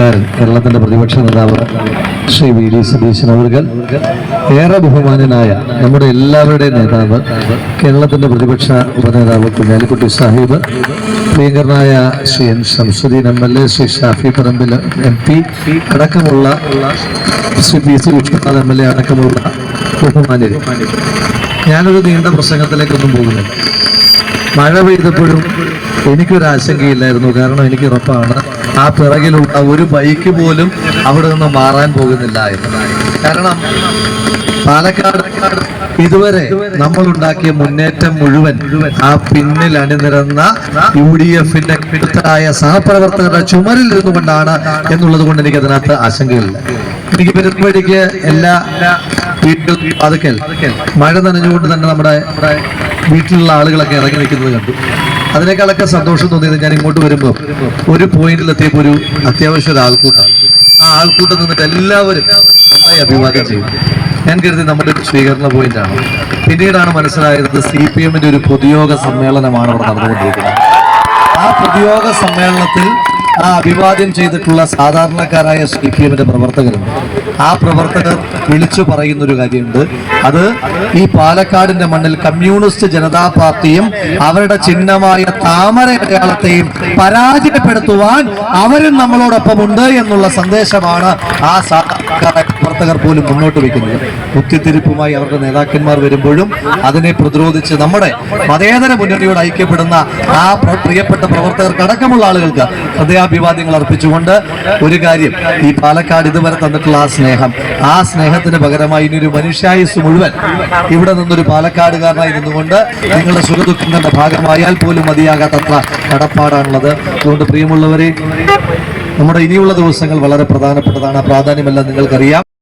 സാധാരണക്കാരൻ കേരളത്തിന്റെ പ്രതിപക്ഷ നേതാവ് ശ്രീ വി ഡി സതീശൻ അവർകൾ ഏറെ ബഹുമാനനായ നമ്മുടെ എല്ലാവരുടെയും നേതാവ് കേരളത്തിന്റെ പ്രതിപക്ഷ ഉപനേതാവ് കുഞ്ഞാലിക്കുട്ടി സാഹിബ് പ്രിയങ്കരനായ Shri N Shamsuddin M L A Shri Shafi Parambil M P അടക്കമുള്ള Shri P C Vishnunath M L A അടക്കമുള്ള ബഹുമാന്യർ ഞാനൊരു നീണ്ട പ്രസംഗത്തിലേക്കൊന്നും പോകുന്നില്ല. മഴ പെയ്തപ്പോഴും എനിക്കൊരു ആശങ്കയില്ലായിരുന്നു. കാരണം എനിക്ക് ഉറപ്പാണ് ആ പിറകിലുള്ള ഒരു ബൈക്ക് പോലും അവിടെ നിന്ന് മാറാൻ പോകുന്നില്ല കാരണം പാലക്കാട് ഇതുവരെ നമ്മൾ ഉണ്ടാക്കിയ മുന്നേറ്റം മുഴുവൻ ആ പിന്നിൽ അണിനിരന്ന യു ഡി എഫിന്റെ കൃത്തായ സഹപ്രവർത്തകരുടെ ചുമരിൽ ഇരുന്നുകൊണ്ടാണ് എന്നുള്ളത് കൊണ്ട് എനിക്ക് അതിനകത്ത് ആശങ്കയില്ല. എനിക്ക് പെരുമ്പടിക്ക് എല്ലാ വീട്ടിൽ പതുക്കൽ മഴ നനഞ്ഞുകൊണ്ട് തന്നെ നമ്മുടെ വീട്ടിലുള്ള ആളുകളൊക്കെ ഇറങ്ങി നിൽക്കുന്നത് കണ്ടു. അതിനേക്കാളൊക്കെ സന്തോഷം തോന്നിയത് ഞാൻ ഇങ്ങോട്ട് വരുമ്പോൾ ഒരു പോയിന്റിൽ എത്തിയപ്പോൾ ഒരു അത്യാവശ്യം ഒരു ആൾക്കൂട്ടം. ആ ആൾക്കൂട്ടം നിന്നിട്ട് എല്ലാവരും നന്നായി അഭിവാദ്യം ചെയ്യും ഞാൻ കരുതി നമ്മുടെ സ്വീകരണ പോയിന്റാണ് പിന്നീടാണ് മനസ്സിലായത് സി പി എമ്മിന്റെ ഒരു പൊതുയോഗ സമ്മേളനമാണ് അവിടെ നടന്നുകൊണ്ടിരിക്കുന്നത്. ആ പൊതുയോഗ സമ്മേളനത്തിൽ ആ അഭിവാദ്യം ചെയ്തിട്ടുള്ള സാധാരണക്കാരായ സി പി എമ്മിന്റെ പ്രവർത്തകരുണ്ട്. ആ പ്രവർത്തകർ വിളിച്ചു പറയുന്ന ഒരു കാര്യമുണ്ട്. അത് ഈ പാലക്കാടിന്റെ മണ്ണിൽ കമ്മ്യൂണിസ്റ്റ് ജനതാ പാർട്ടിയും അവരുടെ ചിഹ്നമായ താമര അടയാളത്തെയും പരാജയപ്പെടുത്തുവാൻ അവരും നമ്മളോടൊപ്പം ഉണ്ട് എന്നുള്ള സന്ദേശമാണ് ആ സാധാരണക്കാരായ പ്രവർത്തകർ പോലും മുന്നോട്ട് വയ്ക്കുന്നത്. കുത്തിത്തിരിപ്പുമായി അവരുടെ നേതാക്കന്മാർ വരുമ്പോഴും അതിനെ പ്രതിരോധിച്ച് നമ്മുടെ മതേതര മുന്നണിയോട് ഐക്യപ്പെടുന്ന ആ പ്രിയപ്പെട്ട പ്രവർത്തകർക്ക് അടക്കമുള്ള ആളുകൾക്ക് ഹൃദയാഭിവാദ്യങ്ങൾ അർപ്പിച്ചുകൊണ്ട് ഒരു കാര്യം ഈ പാലക്കാട് ഇതുവരെ തന്നിട്ടുള്ള ആ സ്നേഹം ആ സ്നേഹത്തിന് പകരമായി ഇനി ഒരു മനുഷ്യായുസ് മുഴുവൻ ഇവിടെ നിന്നൊരു പാലക്കാടുകാരനായി നിന്നുകൊണ്ട് നിങ്ങളുടെ സുഖദുഃഖങ്ങളുടെ ഭാഗമായാൽ പോലും മതിയാകാത്തത്ര കടപ്പാടാണുള്ളത്. അതുകൊണ്ട് പ്രിയമുള്ളവരെ നമ്മുടെ ഇനിയുള്ള ദിവസങ്ങൾ വളരെ പ്രധാനപ്പെട്ടതാണ്. പ്രാധാന്യമെല്ലാം നിങ്ങൾക്കറിയാം.